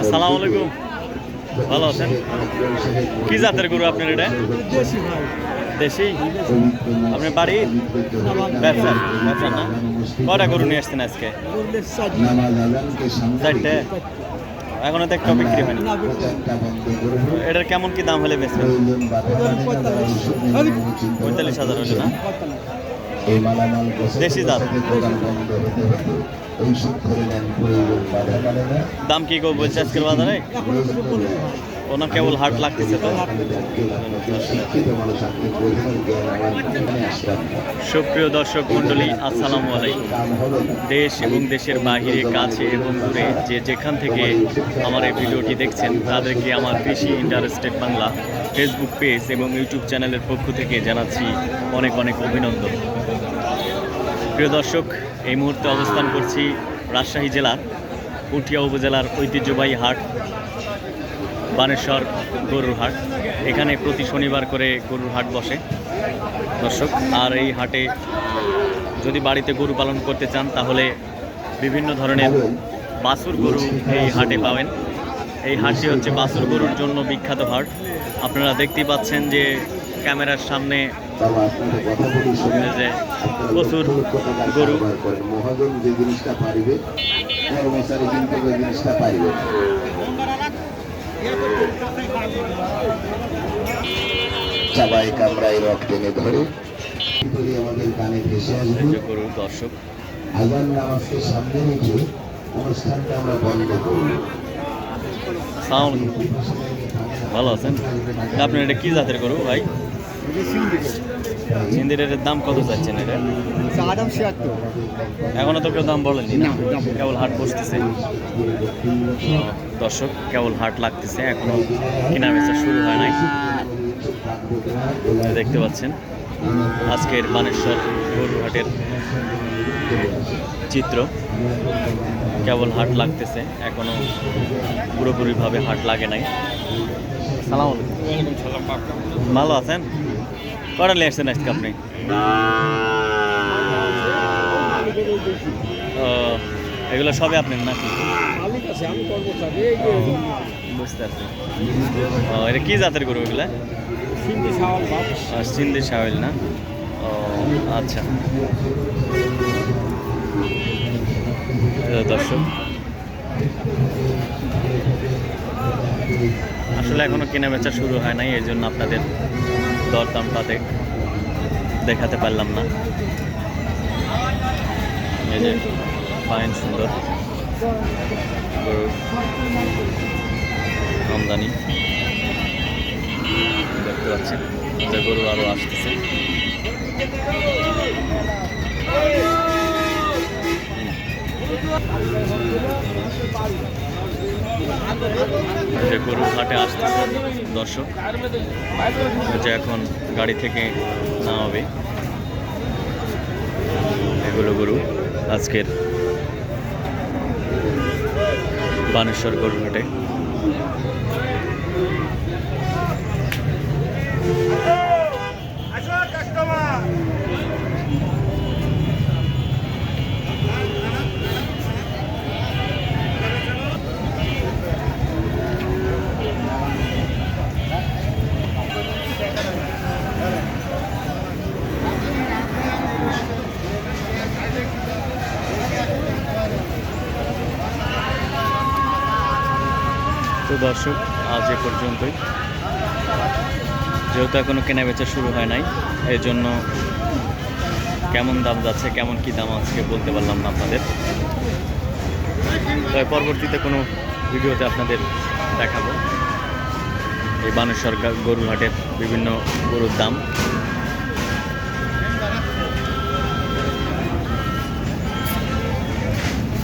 আসসালামু আলাইকুম। ভালো আছেন? কি জাতের গরু আপনার এটা? দেশি? আপনার বাড়ি? ব্যবসা? ব্যবসা না? কটা গরু নিয়ে আসছেন আজকে? চারটে। এখনও তো একটা বিক্রি হয়নি। এটার কেমন কি দাম হলে বেচবেন? পঁয়তাল্লিশ হাজার হলে না? দেশি জাত। দাম কি গো বলছে আজকের বাজারে? এখন কিছু বলে না ভাই ওনার কেবল হাট লাগতেছে তো। সুপ্রিয় দর্শক মণ্ডলী আসসালামু আলাইকুম। দেশ এবং দেশের বাহিরে কাছে এবং দূরে যে যেখান থেকে আমার এই ভিডিওটি দেখছেন তাদেরকে আমার কৃষি ইন্টারেস্টেড বাংলা ফেসবুক পেজ এবং ইউটিউব চ্যানেলের পক্ষ থেকে জানাচ্ছি অনেক অনেক অভিনন্দন। প্রিয় দর্শক, এই মুহূর্তে অবস্থান করছি রাজশাহী জেলার পুঠিয়া উপজেলার ঐতিহ্যবাহী হাট, বানেশ্বর গরুর হাট। এখানে প্রতি শনিবার করে গরুর হাট বসে। দর্শক, আর এই হাটে যদি বাড়িতে গরু পালন করতে চান, তাহলে বিভিন্ন ধরনের বাছুর গরু এই হাটে পাবেন। এই হাটটি হচ্ছে বাছুর গরুর জন্য বিখ্যাত হাট। আপনারা দেখতেই পাচ্ছেন যে ক্যামেরার সামনে প্রচুর গরু। মহাজন যে জিনিসটা পারিবে কর্মচারী কিন্তু ওই জিনিসটা পারিবে। সবাই কামরায় রক টেনে ধরে। করি আমাদের গানে ভেসে এই আসবে যে গরু দর্শক। আজান নামাজকে সামনে রেখে অনুষ্ঠানটা আমরা বন্ধ করব। সালাম ভালো আছেন। আপনার এটা কি জাতের গরু ভাই? সিন্দির এটার দাম কত চাচ্ছেন এটা? ছিয়াত্তর। এখনও তো কেউ দাম বলেনি। কেবল হাট বসতেছে। দর্শক কেবল হাট লাগতেছে এখনও কেনা বেচা শুরু হয় নাই। দেখতে পাচ্ছেন আজকের বানেশ্বর গরু হাটের চিত্র। কেবল হাট লাগতেছে এখনও পুরোপুরিভাবে হাট লাগে নাই। সালাম আলাইকুম। ভালো আছেন? কটা নিয়ে আসছেন আজকে আপনি ও, এগুলো সবই আপনার নাকি? বুঝতে পারছি। ও এটা কি জাতের গরু এগুলা? সিন্ধি সাওয়াল না? ও আচ্ছা। দর্শক। আসলে এখনও কেনা বেচা শুরু হয় নাই এই জন্য আপনাদের দরদামটা দেখ দেখাতে পারলাম না। এই যে ফাইন সুন্দর। গরু আমদানি। দেখতে পাচ্ছেন যে গরু আরও আসতেছে। যে গরু হাটে আসতেছে দর্শক। যে এখন গাড়ি থেকে নামাবে। এগুলো গরু আজকের বানেশ্বর গরু হাটে তো দর্শক, আজ এ পর্যন্তই। যেহেতু এখনও কেনা বেচা শুরু হয় নাই এই জন্য কেমন দাম যাচ্ছে, কেমন কি দাম আজকে বলতে পারলাম না আপনাদের। তবে পরবর্তীতে কোনো ভিডিওতে আপনাদের দেখাবো। এই বানেশ্বর গা- গরুর হাটের বিভিন্ন গরুর দাম।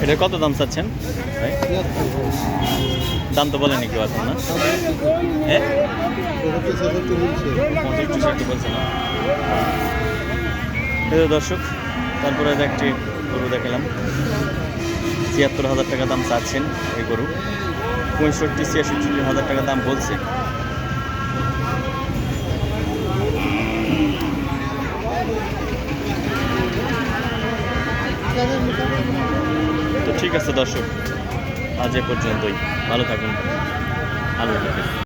এটা কত দাম চাচ্ছেন? দাম তো বলেনি কেউ এখন, না? হ্যাঁ? দর্শক, তারপরে একটি গরু দেখালাম। ছিয়াত্তর হাজার টাকা দাম চাচ্ছেন এই গরু। পঁয়ষট্টি, ছিয়াষট্টি হাজার টাকা দাম বলছে। তো ঠিক আছে দর্শক আজ এ পর্যন্তই। ভালো থাকুন। আল্লাহ হাফেজ